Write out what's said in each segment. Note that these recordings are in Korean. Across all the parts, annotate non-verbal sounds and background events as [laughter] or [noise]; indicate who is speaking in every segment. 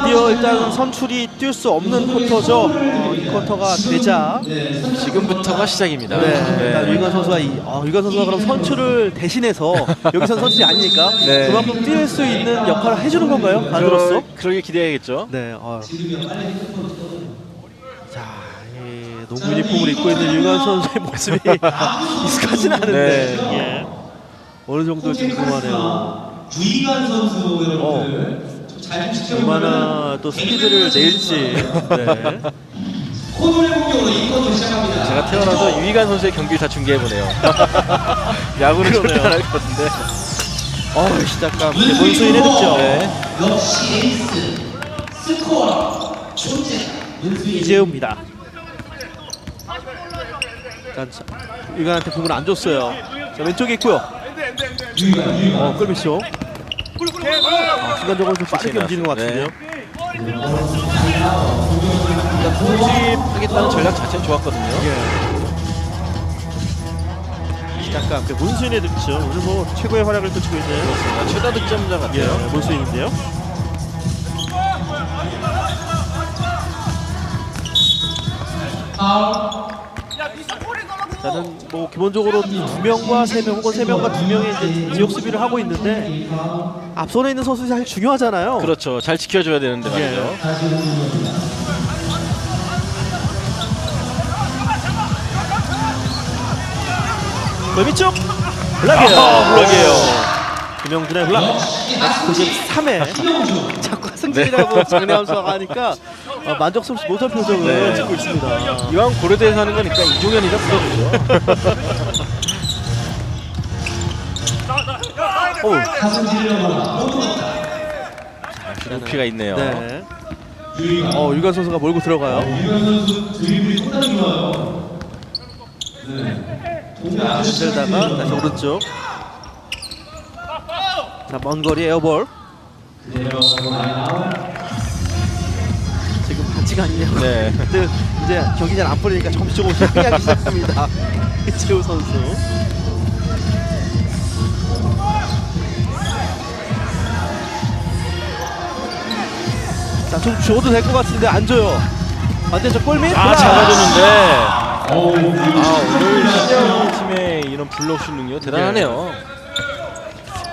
Speaker 1: 드디어 일단 선출이 뛸 수 없는 쿼터죠. 어, 이 쿼터가 되자
Speaker 2: 지금부터가 시작입니다.
Speaker 1: 네, 일단 위관 선수가 이, 어, 위관 선수가 그럼 선출을 대신해서 여기선 선출이 아니니까
Speaker 2: 네.
Speaker 1: 그만큼 뛸 수 있는 역할을 해주는 건가요?
Speaker 2: 그러, 그러게 기대해야겠죠.
Speaker 1: 네. 어. 자, 이 농구 유니폼을 입고 있는 유관 선수의 모습이 [laughs] 익숙하진 않은데
Speaker 2: 네.
Speaker 1: 예. 어느 정도일지 궁금하네요.
Speaker 3: 주의관 선수 여러분들 잘 지켜보면
Speaker 1: 얼마나 또 스피드를 낼지. 네.
Speaker 3: 코너의 공격으로 이 쿼터 시작합니다.
Speaker 2: 제가 태어나서 유희관 선수의 경기를 다 중계해보네요. 야구는 절대. 안할 것 같은데.
Speaker 1: 어, 시작감. 문수인의 득점.
Speaker 2: 네.
Speaker 3: 역시 에이스 스코어 존재 문수인
Speaker 1: 이재우입니다. 일단 자, 유관한테 공을 안 줬어요. 자, 왼쪽에 있고요. 어, 끌미쇼. 아, 순간적으로 좀 빠르게 움직이는 것 같은데요.
Speaker 2: 수집하겠다는 전략 자체는 좋았거든요.
Speaker 1: 예. 시작감. 그 문수인의 득점. 오늘 뭐 최고의 활약을 펼치고 있는
Speaker 2: 그렇습니다. 최다 득점자 같아요.
Speaker 1: 예, 문수인인데요. 저는 뭐 기본적으로 두 명과 세 명 혹은 세 명과 두 명의 이제 지역 수비를 하고 있는데 앞선에 있는 선수들이 사실 중요하잖아요.
Speaker 2: 그렇죠. 잘 지켜줘야 되는데 말이죠.
Speaker 1: 골밑 쪽 블락이에요.
Speaker 2: 아, 블락이에요.
Speaker 1: 김영준의 블락. 93회. [laughs] 자꾸 승진이라고 장례 함수가 하니까 어, 만족스럽지 못한 표정을
Speaker 2: 네.
Speaker 1: 짓고 있습니다.
Speaker 2: 이왕 고려대에서 하는 거니까 이종현이가 풀어주죠.
Speaker 1: 오,
Speaker 2: 높이가 있네요.
Speaker 1: 네. 어, 유관 선수가 몰고 들어가요. 자, 들다가 다시 오른쪽. 자, 먼 거리 에어볼. 아니네요.
Speaker 2: 네.
Speaker 1: 이제, 이제 경기 잘안 풀리니까 점수적으로 향하기 시작합니다. [laughs] 이채우 선수. 자, 좀 줘도 될 것 같은데 안 줘요. 반대쪽 골밑.
Speaker 2: 아,
Speaker 1: 블락.
Speaker 2: 잡아줬는데. 아, 오늘 신영 팀의 이런 블록슛 능력 대단하네요.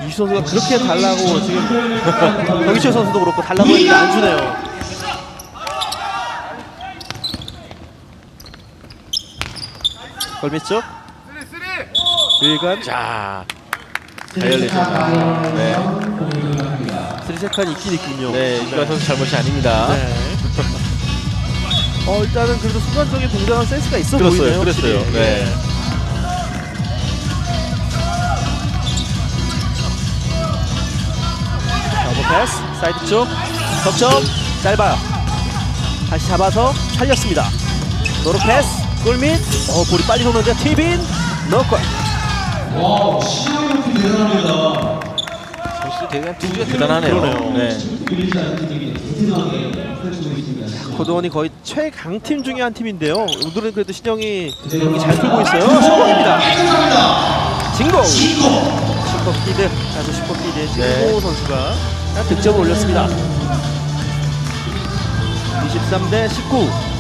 Speaker 1: 이수 선수가 그렇게 달라고 지금 [laughs] 경희철 선수도 그렇고 달라고 했는데 안 주네요. 골밑 쪽. 유일관
Speaker 2: 자, 바이올렛입니다. 네.
Speaker 1: 스리세칸이 있긴 있군요.
Speaker 2: 네, 이관 선수 잘못이 아닙니다.
Speaker 1: 네. 어 일단은 그래도 순간적인 동작한 센스가 있어
Speaker 2: 그랬어요,
Speaker 1: 보이네요.
Speaker 2: 그랬어요.
Speaker 1: 확실히.
Speaker 2: 네.
Speaker 1: 자, 오버 패스 사이드 쪽 덕점 짧아요. 다시 잡아서 살렸습니다. 노로 패스 골밑 어 볼이 빨리 도는데 티빈 넣골.
Speaker 3: 와, 시간이 높이 대단합니다.
Speaker 2: 선수 되게 투지가 대단하네요.
Speaker 1: 그러네요.
Speaker 2: 네.
Speaker 1: 고도원이 거의 최강팀 중에 한 팀인데요. 오늘은 그래도 신영이 경기 잘 풀고 있어요. 슈퍼입니다. 진공. 슈퍼키드. 다시 슈퍼키드의 진고
Speaker 2: 네.
Speaker 1: 선수가 득점을 올렸습니다. 23 대 19.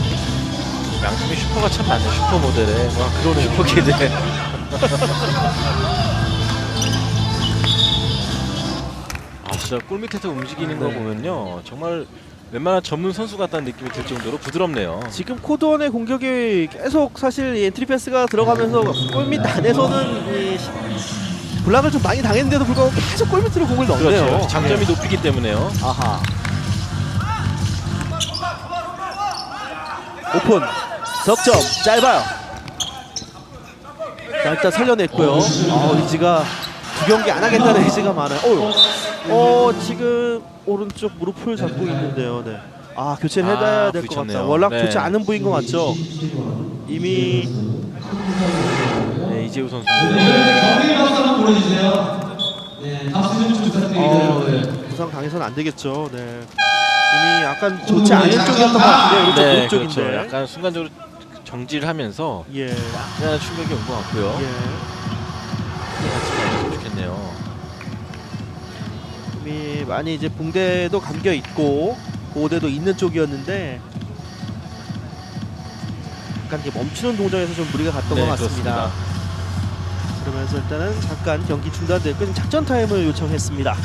Speaker 2: 양팀이 슈퍼가 참 많네요. 슈퍼 모델에. 와, 그러네요. 슈퍼 키드에. 아, 진짜 골 밑에서 움직이는 거
Speaker 1: 네.
Speaker 2: 보면요. 정말 웬만한 전문 선수 같다는 느낌이 들 정도로 부드럽네요.
Speaker 1: 지금 코드원의 공격이 계속 사실 이 엔트리 패스가 들어가면서 골밑 안에서는 이 시- 블락을 좀 많이 당했는데도 불구하고 계속 골밑으로 공을 넣네요.
Speaker 2: 그렇죠. 장점이 높이기 때문에요.
Speaker 1: 아하. 오픈. 석점 짧아요. 자, 일단 살려냈고요. 아, 의지가 두 경기 안 하겠다는 의지가 많아요. 어, 어 지금 오른쪽 무릎을 잡고 있는데요. 네. 아 교체를
Speaker 2: 아,
Speaker 1: 해야 될것 같다.
Speaker 2: 부딪혔네요.
Speaker 1: 워낙
Speaker 2: 네.
Speaker 1: 좋지 않은 부인 것 같죠. 이미
Speaker 2: 네, 이재우 선수.
Speaker 3: 네.
Speaker 1: 어,
Speaker 3: 여러분들.
Speaker 1: 부상 당해서는 안 되겠죠. 네. 이미 약간 좋지 않은 쪽이었던 것 같은데 오른쪽
Speaker 2: 네,
Speaker 1: 쪽인데.
Speaker 2: 그렇죠. 약간 순간적으로 정지를 하면서
Speaker 1: 예.
Speaker 2: 약간 충격이 온 것 같고요.
Speaker 1: 예.
Speaker 2: 가졌으면 좋겠네요.
Speaker 1: 이미 많이 이제 붕대도 감겨 있고 고대도 있는 쪽이었는데 약간 이게 멈추는 동작에서 좀 무리가 갔던
Speaker 2: 네,
Speaker 1: 것 같습니다. 그러면서 일단은 잠깐 경기 중단됐고 작전 타임을 요청했습니다.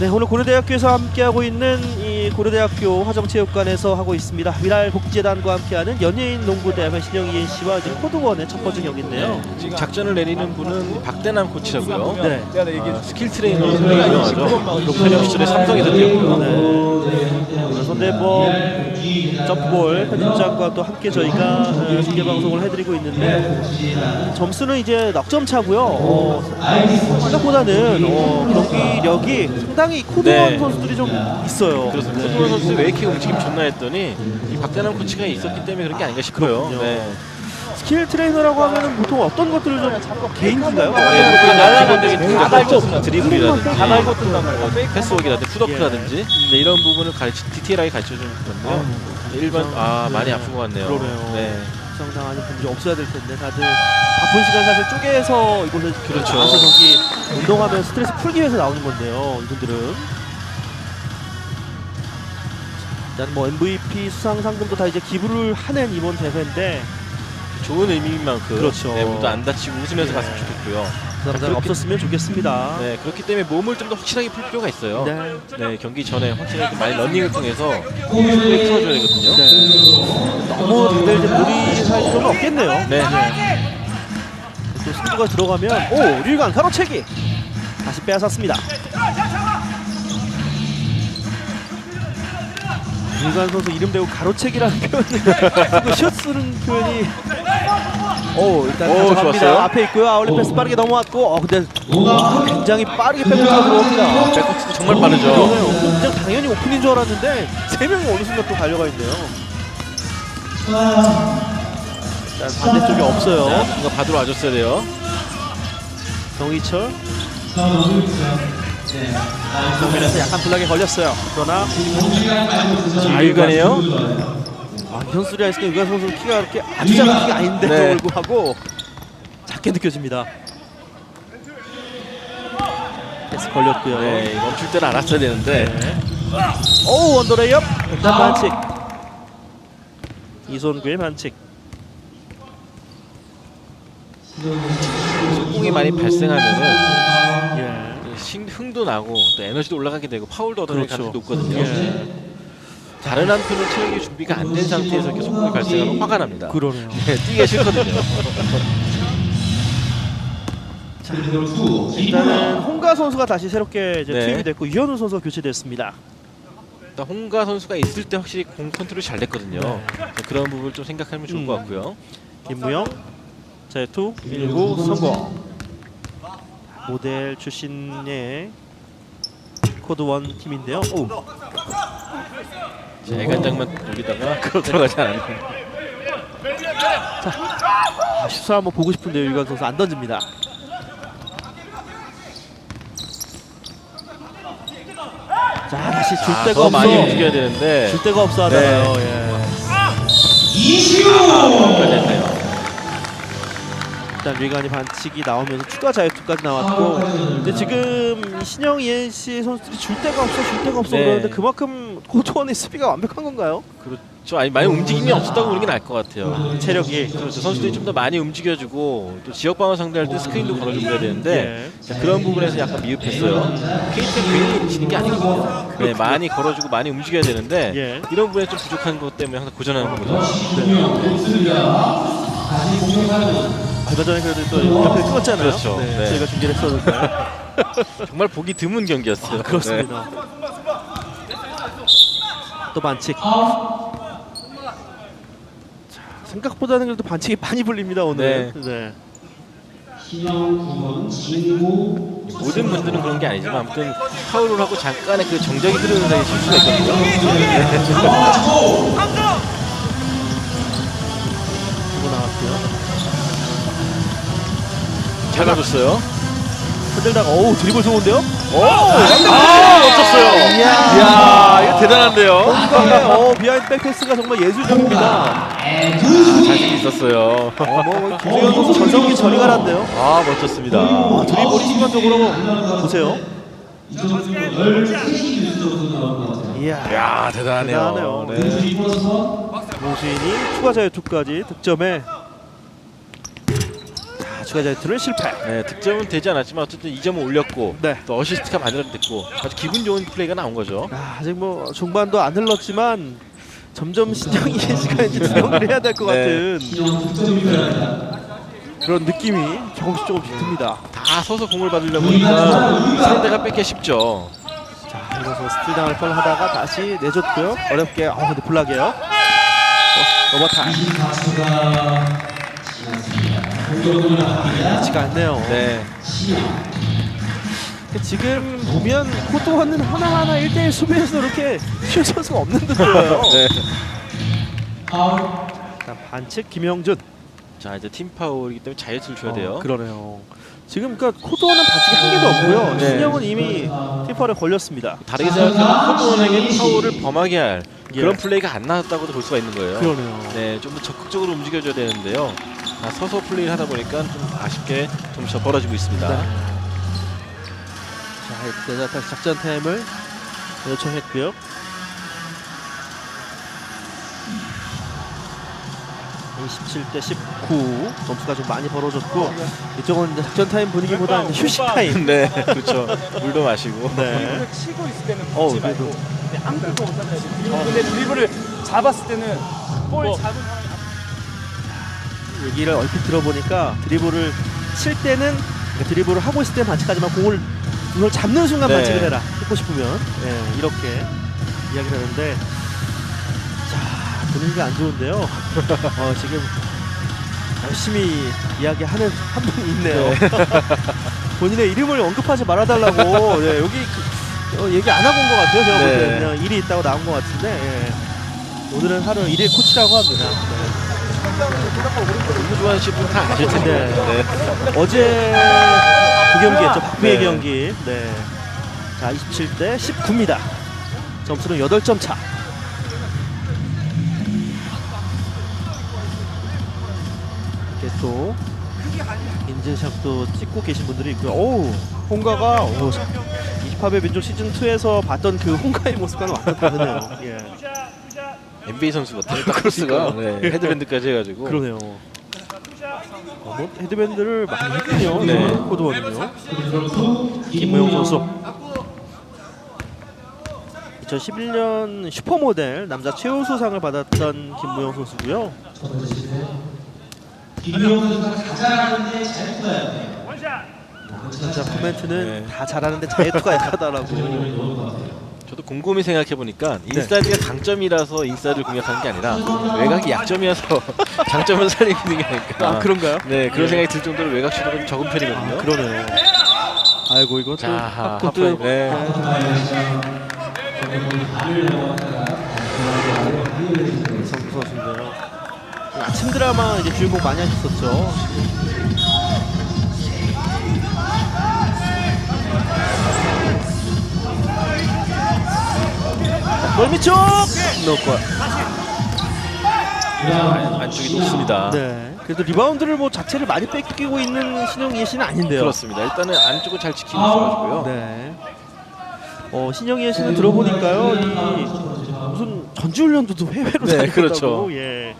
Speaker 1: 네 오늘 고려대학교에서 함께하고 있는 이 고려대학교 화정체육관에서 하고 있습니다. 미랄 복 지재단과 함께하는 연예인 농구대회 신영 ENC와 이제 코드원의 첫 번째 경기인데요.
Speaker 2: 네, 지금 작전을 내리는 분은 박대남 코치라고요.
Speaker 1: 네.
Speaker 2: 아, 스킬 트레이너로 유명하죠. 현역 시절에 삼성에서 뛰었고요.
Speaker 1: 네. 그래서 네, 뭐 점프볼 편집장과 또 함께 저희가 어, 중계 방송을 해드리고 있는데 점수는 이제 넉점 차고요. 어, 생각보다는 어, 경기력이 상당히 코드원
Speaker 2: 네.
Speaker 1: 선수들이 좀 있어요.
Speaker 2: 그렇습니다.
Speaker 1: 네.
Speaker 2: 손 선수 왜 이렇게 움직임 좋나 했더니 이 박대남 코치가 있었기 때문에 그런 게 아닌가 싶어요. 네.
Speaker 1: 스킬 트레이너라고 하면 보통 어떤 것들을 좀 개인기인가요?
Speaker 2: 네, 그냥 기본적인 동작, 드리블이라든지
Speaker 1: 다 말고 뜬단 말이에요.
Speaker 2: 뭐 패스워크라든지 푸더크라든지
Speaker 1: 예.
Speaker 2: 네, 이런 부분을 가르치 디테일하게 가르쳐 주는 건데요. 네, 일반 아 많이 아픈 것 같네요.
Speaker 1: 그러네요.
Speaker 2: 네.
Speaker 1: 부상당하는 분들이 없어야 될 텐데 다들 바쁜 시간 사실 쪼개서 이곳을
Speaker 2: 그렇죠.
Speaker 1: 나와서 경기 운동하면 스트레스 풀기 위해서 나오는 건데요. 이분들은 일단 뭐 MVP 수상 상금도 다 이제 기부를 하는 이번 대회인데
Speaker 2: 좋은 의미인 만큼
Speaker 1: 그렇죠.
Speaker 2: 네, 모두 안 다치고 웃으면서
Speaker 1: 네.
Speaker 2: 갔으면 좋겠고요.
Speaker 1: 부상자가
Speaker 2: 그렇게-
Speaker 1: 없었으면 좋겠습니다.
Speaker 2: 네, 그렇기 때문에 몸을 좀 더 확실하게 풀 필요가 있어요.
Speaker 1: 네.
Speaker 2: 네, 경기 전에 확실하게 좀 많이 러닝을 통해서 몸을 풀어줘야 되거든요.
Speaker 1: 네. 너무 다들 이제 무리할 필요는 없겠네요.
Speaker 2: 네.
Speaker 1: 또 승부가 들어가면 오 류관 가로채기 다시 빼앗았습니다. 류관 선수 이름 대고 가로채기라는 표현을 [laughs] 쓰고 슛 쓰는 표현이 오 일단
Speaker 2: 오,
Speaker 1: 가져갑니다.
Speaker 2: 좋았어요.
Speaker 1: 앞에 있고요. 아울렛 패스 빠르게 넘어왔고 어 근데 굉장히 빠르게 백코트가 들어옵니다.
Speaker 2: 백코트도 정말 빠르죠.
Speaker 1: 그러네요. 그냥 당연히 오픈인 줄 알았는데 세 명이 어느 순간 또 달려가 있네요. 일단 반대쪽에 없어요.
Speaker 2: 네, 뭔가 받으러 와줬어야 돼요.
Speaker 1: 정희철 정면에서 약간 블락에 걸렸어요. 그러나
Speaker 2: 자유가네요.
Speaker 1: 아, 현수리아 있으니까 유관 선수 키가 그렇게 아주 작은 키가 아닌데도
Speaker 2: 네.
Speaker 1: 불구하고 작게 느껴집니다. 패스 걸렸고요.
Speaker 2: 네, 멈출 때는 알았어야 되는데.
Speaker 1: 오 원더레이업 일단 반칙. 이손구의 반칙.
Speaker 2: 속공이 많이 발생하면은
Speaker 1: 예.
Speaker 2: 신- 흥도 나고 또 에너지도 올라가게 되고 파울도 얻어낼
Speaker 1: 그렇죠.
Speaker 2: 가능성도 높거든요.
Speaker 1: 예.
Speaker 2: 다른 한편으로 체력이 준비가 안 된 상태에서 이렇게 속공이 발생하면 화가 납니다.
Speaker 1: 그러네요.
Speaker 2: 네, 뛰기가 싫거든요. [laughs]
Speaker 1: 일단은 홍가 선수가 다시 새롭게 이제
Speaker 2: 네.
Speaker 1: 투입이 됐고 유현우 선수가 교체됐습니다.
Speaker 2: 일단 홍가 선수가 있을 때 확실히 공 컨트롤이 잘 됐거든요.
Speaker 1: 네.
Speaker 2: 네, 그런 부분을 좀 생각하면 좋을
Speaker 1: 음.
Speaker 2: 것 같고요.
Speaker 1: 김무영 제투 1구 성공 모델 출신의 코드 원 팀인데요. 오, [laughs]
Speaker 2: 자, 애간장만 여기다가 그거 들어가지 않았는데.
Speaker 1: 아, 슛을 한번 보고 싶은데요 유관 선수. 안 던집니다. 자 다시 줄
Speaker 2: 아,
Speaker 1: 데가
Speaker 2: 더
Speaker 1: 없어.
Speaker 2: 많이 움직여야 되는데.
Speaker 1: 줄 데가 없어 하다가요. 예. 일단 리간이 반칙이 나오면서 추가 자유투까지 나왔고 근데 지금 이 신영 ENC 선수들이 줄 데가 없어 줄 데가 없어
Speaker 2: 네.
Speaker 1: 그러는데 그만큼 코트원의 수비가 완벽한 건가요?
Speaker 2: 그렇죠. 아니 많이 움직임이 없었다고 보는 게 나을 것 같아요.
Speaker 1: 체력이
Speaker 2: 그렇죠. 선수들이 좀 더 많이 움직여주고 또 지역 방어 상대할 때 스크린도 걸어주고 해야 되는데
Speaker 1: 예.
Speaker 2: 자, 그런 부분에서 약간 미흡했어요. KT가 괜히 치는 게 아니거든요. 네, 많이 걸어주고 많이 움직여야 되는데
Speaker 1: 예.
Speaker 2: 이런 부분에 좀 부족한 것 때문에 항상 고전하는 거죠.
Speaker 1: 얼마 전에 그래도 또 옆에 끊었잖아요.
Speaker 2: 그렇죠.
Speaker 1: 네,
Speaker 2: 네.
Speaker 1: 저희가 중계를 했었는데 [laughs]
Speaker 2: 정말 보기 드문 경기였어요.
Speaker 1: 아, 그렇습니다. 또 반칙. 자, 생각보다는 그래도 반칙이 많이 불립니다 오늘. 네.
Speaker 2: 네. 모든 분들은 그런 게 아니지만 아무튼 파울을 하고 잠깐의 그 정적이 흐르는 사이에 실수가 있거든요.
Speaker 1: 이
Speaker 2: 잘 가줬어요.
Speaker 1: 흔들다가 어우 드리블 좋은데요?
Speaker 2: 아, 멋졌어요.
Speaker 1: 이야.
Speaker 2: 이야, 이거 대단한데요.
Speaker 1: 네, 어 비하인드 백패스가 정말 예술적입니다.
Speaker 2: 자신 있었어요.
Speaker 1: 어, 뭐, 뭐 김주현 선수 전성기 저리 가란데요.
Speaker 2: 아, 멋졌습니다.
Speaker 1: 아, 드리블이 순간적으로 보세요.
Speaker 3: 이 정도 13시 뉴스 정도 나올 것 같아요.
Speaker 1: 이야.
Speaker 2: 야 대단하네요.
Speaker 1: 대단하네요.
Speaker 2: 네.
Speaker 1: 노수인이 추가 자유투까지 득점에 자, 추가 자유투를 실패.
Speaker 2: 네, 득점은 되지 않았지만 어쨌든 2점을 올렸고
Speaker 1: 네.
Speaker 2: 또 어시스트가 만들어냈고 아주 기분 좋은 플레이가 나온 거죠.
Speaker 1: 아, 아직 뭐 중반도 안 흘렀지만 점점 신경이 [laughs] 시간이 대응을 해야 될 것
Speaker 2: 네.
Speaker 1: 같은. 그런 느낌이 조금씩 조금씩 듭니다.
Speaker 2: 다 서서 공을 받으려 보니까 상대가 뺏기 쉽죠.
Speaker 1: 자, 이래서 스틸 당할 뻔 하다가 다시 내줬고요. 어렵게, 어, 근데 블락이에요. 어, 오버타임.
Speaker 3: 24초가 지났습니다. 공격으로 나갑니다.
Speaker 1: 같지가 않네요.
Speaker 2: 네.
Speaker 1: 지금 보면 코트원은 하나하나 1대1 수비에서 이렇게 쉴 선수가 없는 듯 보여요. [laughs]
Speaker 2: 네.
Speaker 1: 반칙 김영준.
Speaker 2: 자 이제 팀 파울이기 때문에 자유투를 줘야
Speaker 1: 어,
Speaker 2: 돼요.
Speaker 1: 그러네요. 지금 그러니까 코트원은 반칙이 한 개도 없고요.
Speaker 2: 네.
Speaker 1: 신영은 이미 팀 파울에 걸렸습니다.
Speaker 2: 다르게 생각하면 코드원에게 파울을 범하게 할
Speaker 1: 예.
Speaker 2: 그런 플레이가 안 나왔다고도 볼 수가 있는 거예요.
Speaker 1: 그러네요.
Speaker 2: 네, 좀 더 적극적으로 움직여줘야 되는데요. 아, 서서 플레이를 하다 보니까 좀 아쉽게 점수가 벌어지고 있습니다.
Speaker 1: 네. 자, 이때 다시 작전 타임을 요청했고요. 27대 19 점수가 좀 많이 벌어졌고 이쪽은 이제 작전 타임 분위기보다 이제 휴식 타임.
Speaker 2: 네, 그렇죠. 물도 마시고.
Speaker 1: 네.
Speaker 4: 치고 있을 때는
Speaker 1: 어,
Speaker 4: 붙지 말고
Speaker 1: 그래도-
Speaker 4: 근데 아무것도 못한다 드리블 근데 드리블을 잡았을 때는 볼
Speaker 1: 뭐.
Speaker 4: 잡은 사람이
Speaker 1: 얘기를 얼핏 들어보니까 드리블을 칠 때는 그러니까 드리블을 하고 있을 때 반칙하지만 공을 공을 잡는 순간
Speaker 2: 네.
Speaker 1: 반칙을 해라 했고 싶으면 예, 이렇게 이야기를 하는데 자 분위기가 안 좋은데요. [laughs] 어, 지금 열심히 이야기하는 한 분이 있네요. [laughs] 본인의 이름을 언급하지 말아달라고 네, 여기 그, 어, 얘기 안 하고 온 것 같아요. 제가 볼
Speaker 2: 네.
Speaker 1: 때 그냥 일이 있다고 나온 것 같은데 예. 오늘은 하루 일일 코치라고 합니다. 네.
Speaker 2: 너무 좋아하는 분다 아실 텐데.
Speaker 1: 네.
Speaker 2: 네.
Speaker 1: 어제 그 경기였죠. 박비의
Speaker 2: 네.
Speaker 1: 경기. 네. 자, 27대 19입니다. 점수는 8점 차. 이렇게 또 인증샷도 찍고 계신 분들이 있고요. 오, 홍가가 오, 28회 민족 시즌 2에서 봤던 그 홍가의 모습과는 완전 다르네요. [laughs] 예.
Speaker 2: NBA 선수 같아요. 크로스가 네, 헤드밴드까지 해가지고.
Speaker 1: 그러네요. 어, 뭐 헤드밴드를 많이 했군요.
Speaker 2: 네.
Speaker 1: 코드원은요. 김무영 선수. 2011년 슈퍼모델 남자 최우수상을 받았던 김무영 선수고요.
Speaker 3: 김용 선수가 잘 잘하는데 잘 투자해야 돼요.
Speaker 1: 진짜 코멘트는
Speaker 2: 네.
Speaker 1: 다 잘하는데 자유투가 약하다라고.
Speaker 2: 저도 곰곰이 생각해 보니까
Speaker 1: 네.
Speaker 2: 인사이드가 강점이라서 인사이드를 공략하는 게 아니라 외곽이 약점이어서 [laughs] 장점을 살리고 있는 게 아닐까.
Speaker 1: 아 그런가요?
Speaker 2: 네, 그런
Speaker 1: 예.
Speaker 2: 생각이 들 정도로 외곽 슈터가 적은 편이거든요.
Speaker 1: 아, 그러네요. 아이고
Speaker 2: 자, 하-
Speaker 1: 또
Speaker 2: 하프라인. 네.
Speaker 1: 성구 선수인데요. 아침 드라마 이제 주인공 많이 하셨었죠. 골밑쪽 넣고.
Speaker 2: 안쪽이 높습니다.
Speaker 1: 네. 그래도 리바운드를 뭐 자체를 많이 뺏기고 있는 신영 예시는 아닌데요.
Speaker 2: 그렇습니다. 일단은 안쪽을 잘 지키고 있어가지고요.
Speaker 1: 네. 어 신영이 예시는 들어보니까요. 이 무슨 전지훈련도 해외로
Speaker 2: 네,
Speaker 1: 다니고
Speaker 2: 그렇죠.
Speaker 1: 예.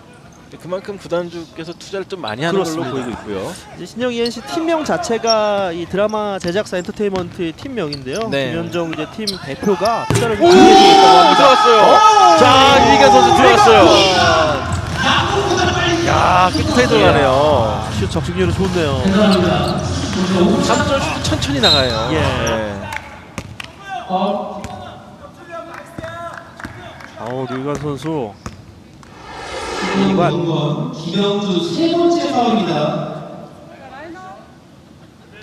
Speaker 2: 그만큼 구단주께서 투자를 좀 많이 하는
Speaker 1: 그렇습니다.
Speaker 2: 걸로 보이고 있고요.
Speaker 1: 이제 신영 ENC 팀명 자체가 이 드라마 제작사 엔터테인먼트의 팀명인데요.
Speaker 2: 네.
Speaker 1: 김현정 이제 팀 대표가 투자를 좀 많이 해주겠다고 합니다.
Speaker 2: 들어왔어요. 자, 유희가 선수 들어왔어요. 야, 깨끗하게 들어가네요.
Speaker 1: 슛 적중률은 좋네요.
Speaker 2: 3점 슛 천천히 나가요.
Speaker 1: 예.
Speaker 2: 네.
Speaker 1: 아우 류관 선수
Speaker 3: 이관 김영주 세 번째 파울입니다.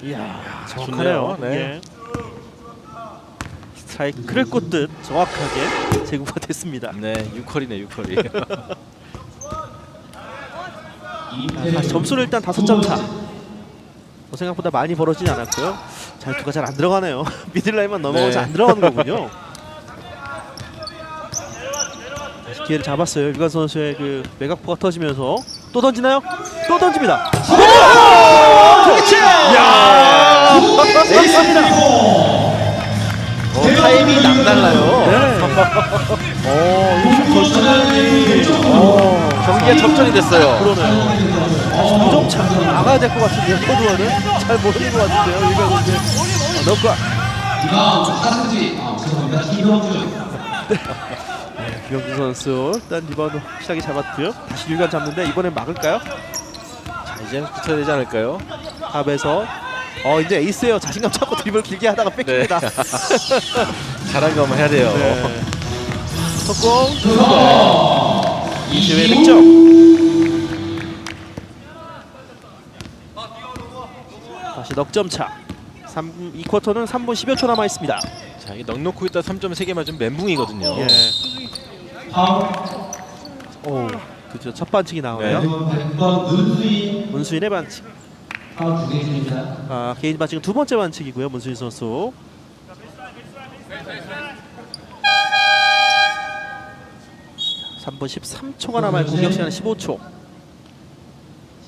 Speaker 1: 이야
Speaker 2: 좋네요.
Speaker 1: 정확하네요.
Speaker 2: 네.
Speaker 1: 예. 스트라이크를 꽂듯 정확하게 [laughs] 제구가 됐습니다.
Speaker 2: 네, 6컬이네, 6컬이.
Speaker 1: 아, 점수는 일단 다섯 점 차. 뭐 생각보다 많이 벌어지지 않았고요. 잘투가 잘 안 들어가네요. [laughs] 미들라인만 넘어가서
Speaker 2: 네.
Speaker 1: 안 들어가는 거군요. [laughs] 다시 기회를 잡았어요. 유관 선수의 그 외곽포가 터지면서 또 던지나요? 또 던집니다. 야! 에이스입니다. 네. [laughs] 어, 이거 거시장이 어,
Speaker 2: 경기가 접전이 됐어요.
Speaker 1: 그러네요. 다시 2점 차 나가야 될 것 같은데요. 코드와는 잘 모르는 것 같은데요. 아, 넣고
Speaker 3: 리바운드 하승지. 아, 죄송합니다. 김동준.
Speaker 1: 김영준 선수 일단 리바운드 확실하게 잡았고요. 다시 유관 잡는데 이번엔 막을까요?
Speaker 2: 자, 이제는 붙어야 되지 않을까요?
Speaker 1: 탑에서 어 이제 에이스예요. 자신감 찾고 드리블 길게 하다가 뺏깁니다. [laughs]
Speaker 2: 잘한 거 한번 해야 돼요.
Speaker 1: 네. 석공 대회 득점. 다시 넉점 차. 3, 2쿼터는 3분 10여 초 남아 있습니다.
Speaker 2: 자, 이 넉넉고 있다 3점 3개 맞으면 멘붕이거든요.
Speaker 1: 예. 오, 그죠. 첫 반칙이
Speaker 2: 네.
Speaker 1: 나오네요.
Speaker 3: 100번 문수인.
Speaker 1: 문수인의 반칙.
Speaker 3: 줍니다.
Speaker 1: 아, 개인 반칙은 두 번째 반칙이고요. 문수인 선수. 삼분 13초가 남아 있고 공격 시간 15초.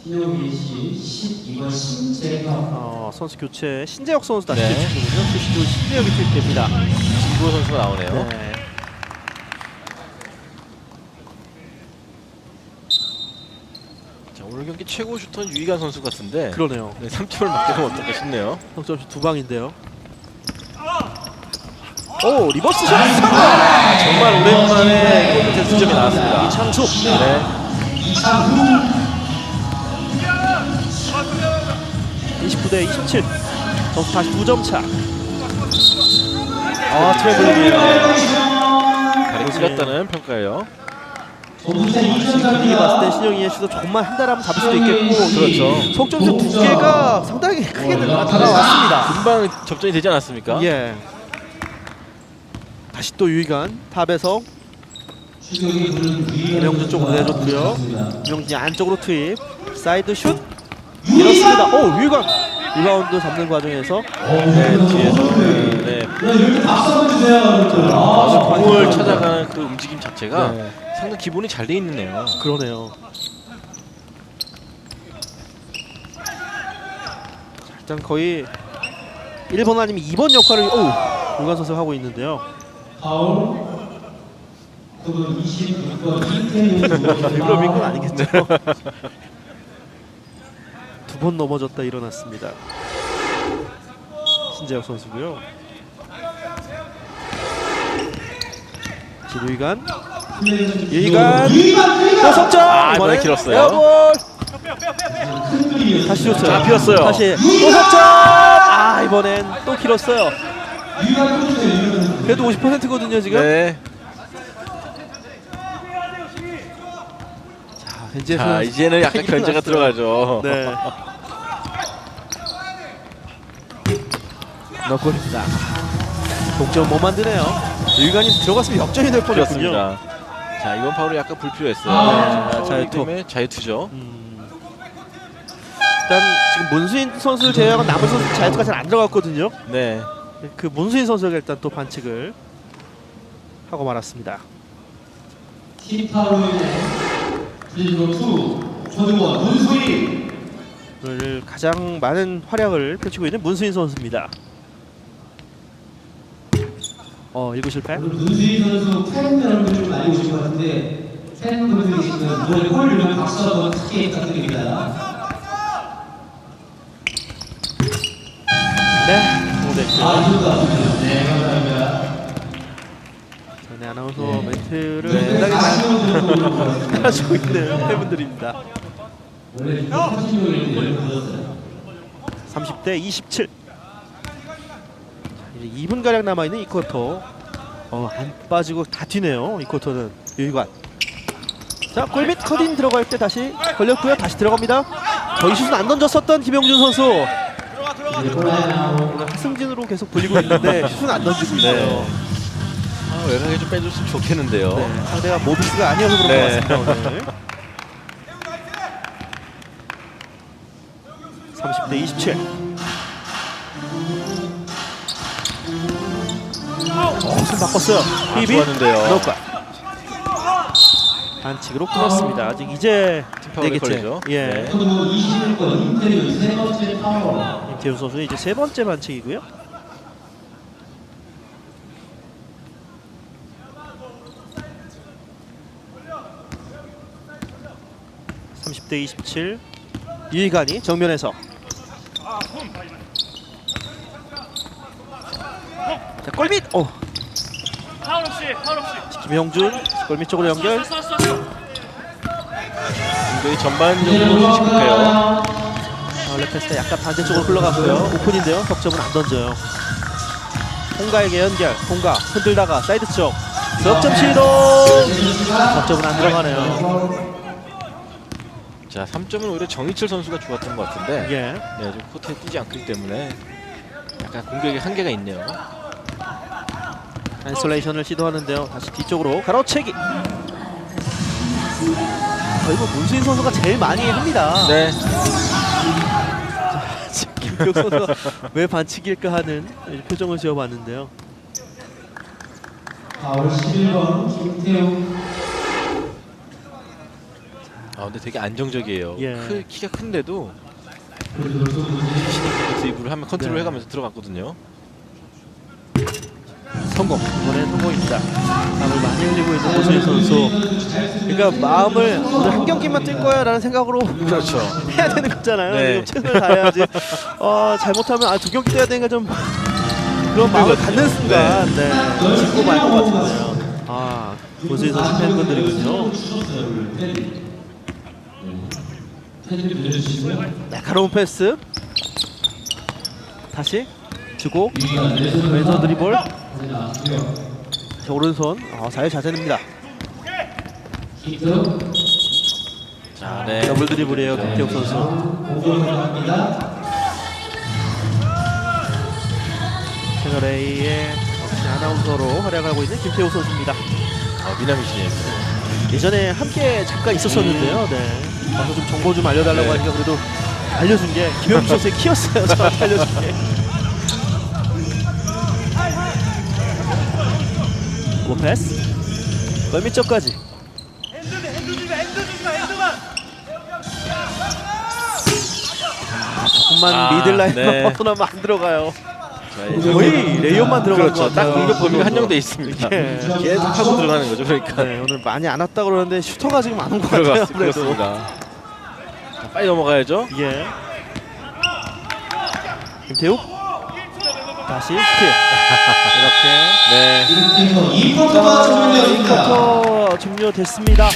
Speaker 3: 신용기 씨 12번 신재형.
Speaker 1: 어, 선수 교체 신재혁 선수 다시
Speaker 2: 네.
Speaker 1: 투시도 신재혁이 투입됩니다.
Speaker 2: 진구 선수가 나오네요.
Speaker 1: 네.
Speaker 2: 자, 오늘 경기 최고 슈터는 유희관 선수 같은데
Speaker 1: 그러네요.
Speaker 2: 네, 3점을 맞게 되면 어떨까 싶네요.
Speaker 1: 석점슛 두 방인데요. 오 리버스 샷
Speaker 2: 아, 정말 오랜만에 골밑에 두 점이 나왔습니다.
Speaker 1: 이창수.
Speaker 2: 네.
Speaker 3: 이창훈.
Speaker 1: 29대 27. 점수 다시 두점 차.
Speaker 2: 아, 트래블링이에요. 다리 찔렀다는 평가예요.
Speaker 3: 2점짜리가
Speaker 1: 봤을 때 신영이의 슛을 정말 한 달 하면 잡을 수도 있겠고
Speaker 2: 그렇죠.
Speaker 1: 석점슛 두 개가 상당히 크게 다가왔습니다.
Speaker 2: 금방 접전이 되지 않았습니까?
Speaker 1: 예. 다시 또 유희관 탑에서 김영준 쪽으로 내줬고요. 김영준이 안쪽으로 투입. 사이드 슛. 밀었습니다. 오 유희관 리바운드 잡는 과정에서
Speaker 2: 네, 뒤에서 네,
Speaker 3: 박수 한번 주세요. 여러분들. 아,
Speaker 2: 공을 찾아가는 그 움직임 자체가
Speaker 1: 네.
Speaker 2: 상당히 기본이 잘 돼 있네요.
Speaker 1: 그러네요. 자, 일단 거의 1번 아니면 2번 역할을 오 유관 선수가 하고 있는데요.
Speaker 3: 파울. 그분 26번 이태윤.
Speaker 1: 일부러 민건 아니겠죠. [laughs] 두 번 넘어졌다 일어났습니다. 신재혁 선수고요. 지루이간 유이간 또 석점
Speaker 2: 아, 이번에 길었어요.
Speaker 1: 에어볼 다시 줬어요
Speaker 2: 자, 비었어요.
Speaker 1: 다시 또 석점 아 이번엔 또 길었어요. 그래도 50%거든요 지금
Speaker 2: 네.
Speaker 1: 자, 벤지에서
Speaker 2: 자, 이제는 약간 견제가. 들어가죠.
Speaker 1: 네. [laughs] 너골입니다. 동점 못 만드네요. 유관이 들어갔으면 역전이 될.
Speaker 2: 그렇습니다. 자, 이번 파울이 약간 불필요했어요.
Speaker 3: 아,
Speaker 2: 자,
Speaker 1: 자유투.
Speaker 2: 자유투죠.
Speaker 1: 음. 일단 지금 문수인 선수를 제외하고 남은 선수 자유투가 잘 안 들어갔거든요.
Speaker 2: 네.
Speaker 1: 그 문수인 선수가 일단 또 반칙을 하고 말았습니다.
Speaker 3: 조등원 문수인.
Speaker 1: 오늘 가장 많은 활약을 펼치고 있는 문수인 선수입니다. 어, 1구 실패.
Speaker 3: 문수인 선수 팬 여러분들 좀 많이 오신 것 같은데 팬분들이 계시면 노래 골 누르면 박수 한번 크게 부탁드립니다.
Speaker 1: 네.
Speaker 3: 아. 네, 감사합니다.
Speaker 1: 전에 아나운서
Speaker 3: 네.
Speaker 1: 멘트를
Speaker 3: 네,
Speaker 1: 굉장히
Speaker 3: 한번
Speaker 1: 하시고 [laughs] 있는 팬분들입니다.
Speaker 3: 원래 30명일 때 연락 드렸어요.
Speaker 1: 30대 27. 이제 2분 가량 남아 있는 이 쿼터. 어, 안 빠지고 다 튀네요. 이 쿼터는 유희관. 자, 골밑 커딘 들어갈 때 다시 걸렸고요. 다시 들어갑니다. 거의 슛은 안 던졌었던 김영준 선수. 하승진으로 계속 불리고 있는데 [laughs] 슛은 안 던지고 있어요.
Speaker 2: 아, 외곽에 좀 빼줬으면 좋겠는데요.
Speaker 1: 네, 상대가 모비스가 아니어서 그런
Speaker 2: 네.
Speaker 1: 것 같습니다. 오늘. [laughs] 30대 27. 공을 바꿨어요. 히비 아,
Speaker 2: 좋았는데요.
Speaker 1: 반칙으로 끊었습니다. 아직 이제
Speaker 2: 네개죠
Speaker 1: 예.
Speaker 2: 네.
Speaker 1: 임태우 선수 이제 세 번째 반칙이고요. 삼십 대 이십칠 유희관이 정면에서 자 골밑 오
Speaker 4: 파울 없이 파울 없이.
Speaker 1: 김형준 골밑 쪽으로 연결.
Speaker 2: 굉장히 전반적으로 시급해요.
Speaker 1: 패스가 약간 반대쪽으로 흘러갔고요. 오픈인데요. 석점은 안 던져요. 홍가에게 연결. 홍가 흔들다가 사이드 쪽. 석점 시도 석점은 안 들어가네요.
Speaker 2: 자, 3점은 오히려 정희철 선수가 좋았던 것 같은데.
Speaker 1: 예.
Speaker 2: 네, 좀 코트에 뛰지 않기 때문에 약간 공격에 한계가 있네요.
Speaker 1: 아이솔레이션을 시도하는데요. 다시 뒤쪽으로 가로채기. 거의 뭐 문수인 선수가 제일 많이 합니다.
Speaker 2: 네,
Speaker 1: 김표 선수가 [laughs] 왜 반칙일까 하는 표정을 지어봤는데요.
Speaker 3: 파울 11번 김태우
Speaker 2: 아 근데 되게 안정적이에요.
Speaker 1: 예.
Speaker 2: 크, 키가 큰데도 드리블을 하면 컨트롤
Speaker 1: 네.
Speaker 2: 해가면서 들어갔거든요.
Speaker 1: 성공. 이번에 성공입니다. 마음을 많이 흘리고 있는 문수인 선수. 그러니까 마음을 오늘 한 경기만 뛸 거야라는 생각으로
Speaker 2: 그렇죠. [laughs]
Speaker 1: 해야 되는 거잖아요.
Speaker 2: 네.
Speaker 1: 지금 최선을 다해야지. [laughs] 어, 잘못하면 아, 두 경기 뛰어야 되니까 좀 [laughs] 그런 마음을 갖는 순간 네. 짚고 말 것 같은데요. 아, 문수인 선수 팬분들이군요. 날카로운 패스 다시 주고
Speaker 3: 왼손
Speaker 1: 드리블 자, 오른손. 어, 사유 자세입니다.
Speaker 2: 자, 네.
Speaker 1: 더블 드리블이에요 김태욱 선수. 채널 A의 역시 아나운서로 활약하고 있는 김태욱 선수입니다.
Speaker 2: 아, 미남이시네요.
Speaker 1: 예전에 함께 잠깐 있었었는데요. 네. 와서 좀 정보 좀 알려달라고
Speaker 2: 네.
Speaker 1: 하니까 그래도 알려준 게 김영주 [laughs] 선수의 키였어요. 저한테 알려준 게 고 패스 골밑 쪽까지 아, 조금만
Speaker 2: 아,
Speaker 1: 미들라인만
Speaker 2: 네.
Speaker 1: 벗어나면 안 들어가요 거의 레이업만 들어간
Speaker 2: 그렇죠.
Speaker 1: 것
Speaker 2: 딱
Speaker 1: 같아요
Speaker 2: 공격 범위가 한정돼 있습니다.
Speaker 1: 예.
Speaker 2: 계속 하고 들어가는 거죠. 그러니까
Speaker 1: 네, 오늘 많이 안 왔다 그러는데 슈터가 지금 안 온 것 같아요
Speaker 2: 들어갔,
Speaker 1: 그래도
Speaker 2: 그렇습니다. 자, 빨리 넘어가야죠.
Speaker 1: 예. 김태욱 다시 스틸 이렇게
Speaker 2: 네.
Speaker 3: 이렇게 해서 2쿼터가 종료되었습니다
Speaker 1: 1쿼터 종료됐습니다.